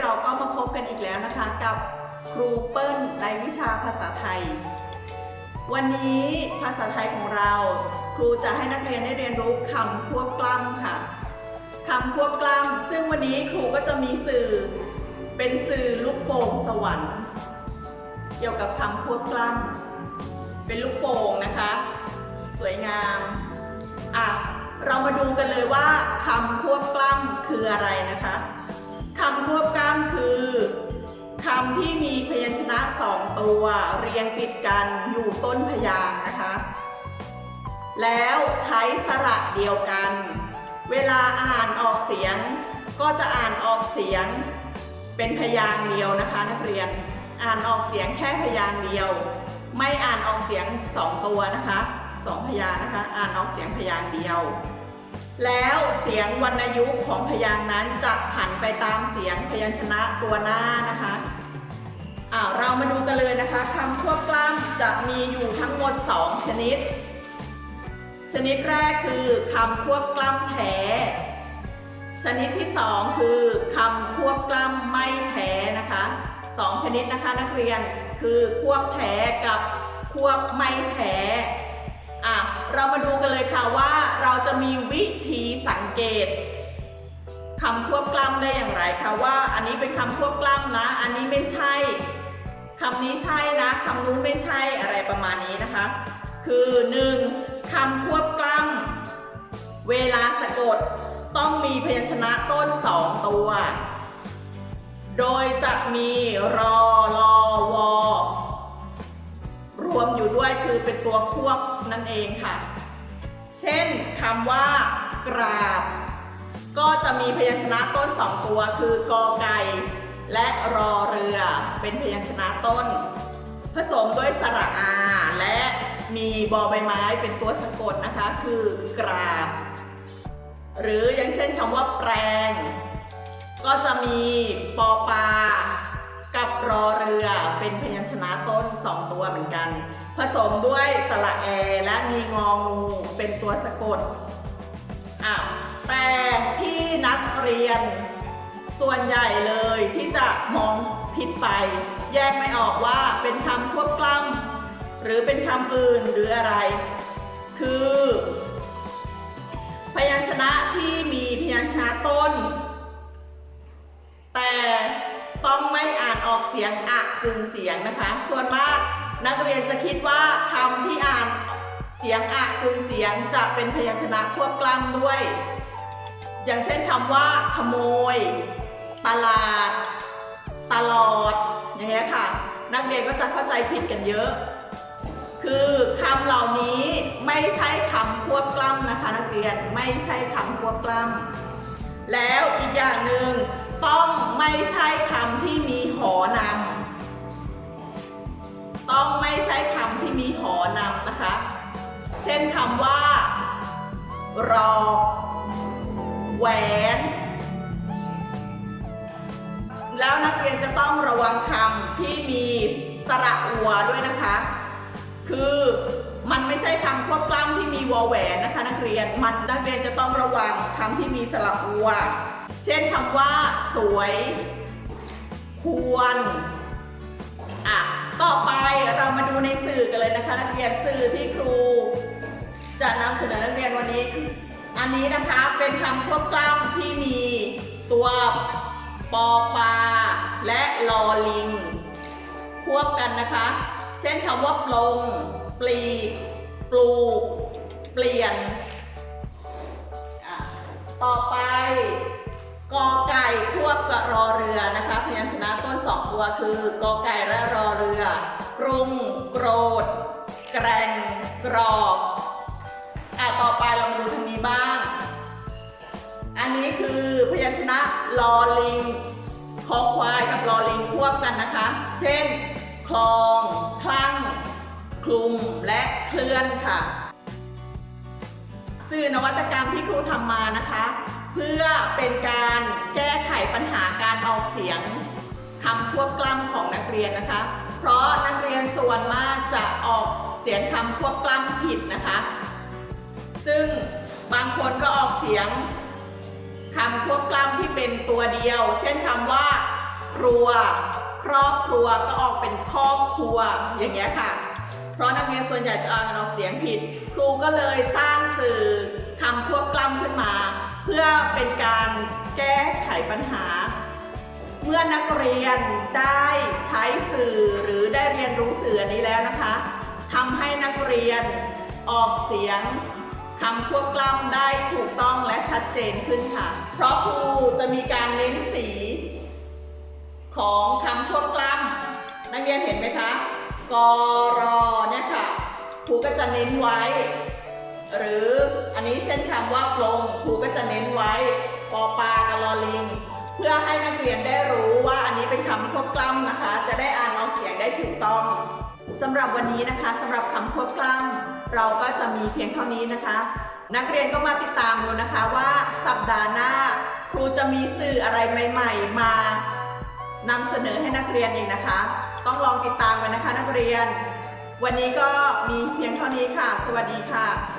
เราก็มาพบกันอีกแล้วนะคะกับครูเปิ้ลในวิชาภาษาไทย วันนี้ภาษาไทยของเราครูจะให้นักเรียนได้เรียนรู้คำควบกล้ำค่ะคำควบกล้ำซึ่งวันนี้ครูก็จะมีสื่อ เป็นสื่อลูกโป่งสวรรค์ เกี่ยวกับคำควบกล้ำเป็นลูกโป่งนะคะ สวยงามอะเรามาดูกันเลยว่าคำควบกล้ำคืออะไรนะคะ คำควบกล้ำคือคำที่มีพยัญชนะสองตัวเรียงติดกันอยู่ต้นพยางค์นะคะ แล้วใช้สระเดียวกัน เวลาอ่านออกเสียง ก็จะอ่านออกเสียง เป็นพยางค์เดียวนะคะนักเรียนอ่านออกเสียงแค่พยางค์เดียว ไม่อ่านออกเสียงสองตัวนะคะสองพยางค์นะคะ อ่านออกเสียงพยางค์เดียว แล้วเสียงวรรณยุกต์ของพยางค์นั้นจะหันไปตามเสียงพยัญชนะตัวหน้านะคะอ่าเรามาดูกันเลยนะคะคำควบกล้ำจะมีอยู่ทั้งหมด 2 ชนิด ชนิดแรกคือคำควบกล้ำแท้ ชนิดที่สองคือคำควบกล้ำไม่แท้นะคะสองชนิดนะคะนักเรียนคือควบแท้กับควบไม่แท้ เรามาดูกันเลยค่ะว่าเราจะมีวิธีสังเกตคำควบกล้ำได้อย่างไรคะว่า อันนี้เป็นคำควบกล้ำนะ อันนี้ไม่ใช่คำนี้ใช่นะคำนู้นไม่ใช่อะไรประมาณนี้นะคะ คือหนึ่งคำควบกล้ำเวลาสะกดต้องมีพยัญชนะต้นสองตัว โดยจะมีรอลอวอ ด้วยคือเป็นตัวควบนั่นเองค่ะ เช่นคำว่ากราบ ก็จะมีพยัญชนะต้นสองตัวคือกอไก่และรอเรือเป็นพยัญชนะต้น ผสมด้วยสระอา และมีบอใบไม้เป็นตัวสะกดนะคะ คือกราบ หรืออย่างเช่นคำว่าแปลง ก็จะมีปอปลา กับรอเรือเป็นพยัญชนะต้นสองตัวเหมือนกัน ผสมด้วยสระแอ และมีงองูเป็นตัวสะกดอะแต่ที่นักเรียน ส่วนใหญ่เลยที่จะมองผิดไป แยกไม่ออกว่าเป็นคำควบกล้ำหรือเป็นคำอื่นหรืออะไร คือ พยัญชนะที่มีพยัญชนะต้น แต่ ต้องไม่อ่านออกเสียงอะกึ่งเสียงนะคะ ส่วนมากนักเรียนจะคิดว่าคำที่อ่านเสียงอะกึ่งเสียงจะเป็นพยัญชนะควบกล้ำด้วย อย่างเช่นคำว่า ขโมย ตลาด ตลอด อย่างเงี้ยค่ะ นักเรียนก็จะเข้าใจผิดกันเยอะ คือคำเหล่านี้ไม่ใช่คำควบกล้ำนะคะ นักเรียนไม่ใช่คำควบกล้ำแล้วอีกอย่างหนึ่งต้องไม่ใช่ค ช่นคำว่า รอกแหวน แล้วนักเรียนจะต้องระวังคำที่มีสระอัวด้วยนะคะ คือมันไม่ใช่คำควบกล้ำที่มีวอแหวนนะคะ นักเรียน มันนักเรียนจะต้องระวังคำที่มีสระอัว เช่นคำว่า สวย ควรอะต่อไปเรามาดูในสื่อกันเลยนะคะ นักเรียนสื่อที่ครู จะนำเสนอนักเรียนวันนี้คืออันนี้นะคะเป็นคำควบกล้ำที่มีตัวปอปลาและลอลิง ควบกันนะคะ เช่นคำว่าปลง ปลี ปลูก เปลี่ยน ต่อไปกอไก่ควบกับรอเรือนะคะพยัญชนะต้นสองตัวคือกอไก่และรอเรือ กรุง โกรธ แกรงกรอบ อะต่อไปเรามาดูทางนี้บ้าง อันนี้คือพยัญชนะลอลิงคอควายกับลอลิงควบกันนะคะ เช่น คลอง คลั่ง คลุม และเคลื่อนค่ะ สื่อนวัตกรรมที่ครูทำมานะคะ เพื่อเป็นการแก้ไขปัญหาการออกเสียงคำควบกล้ำของนักเรียนนะคะ เพราะนักเรียนส่วนมากจะออกเสียงคำควบกล้ำผิดนะคะ ซึ่งบางคนก็ออกเสียงคำควบกล้ำที่เป็นตัวเดียว เช่นคำว่า ครัว ครอบครัวก็ออกเป็นครอบครัวอย่างเงี้ยค่ะ เพราะนักเรียนส่วนใหญ่จะอ่านออกเสียงผิด ครูก็เลยสร้างสื่อคำควบกล้ำขึ้นมา เพื่อเป็นการแก้ไขปัญหา เมื่อนักเรียนได้ใช้สื่อหรือได้เรียนรู้สื่อนี้แล้วนะคะทำให้นักเรียนออกเสียง คำควบกล้ำได้ถูกต้องและชัดเจนขึ้นค่ะ เพราะครูจะมีการเน้นสี ของคำควบกล้ำนักเรียนเห็นไหมคะกรเนี่ยค่ะครูก็จะเน้นไว้ หรืออันนี้เช่นคำว่าปลงครูก็จะเน้นไว้ปอปลากลอลิง เพื่อให้นักเรียนได้รู้ว่าอันนี้เป็นคำควบกล้ำนะคะ จะได้อ่านออกเสียงได้ถูกต้อง สำหรับวันนี้นะคะสำหรับคำควบกล้ำเราก็จะมีเพียงเท่านี้นะคะ นักเรียนก็มาติดตามดูนะคะว่าสัปดาห์หน้า ครูจะมีสื่ออะไรใหม่ ๆ มานำเสนอให้นักเรียนอีกนะคะ ต้องลองติดตามกันนะคะนักเรียน วันนี้ก็มีเพียงเท่านี้ค่ะ สวัสดีค่ะ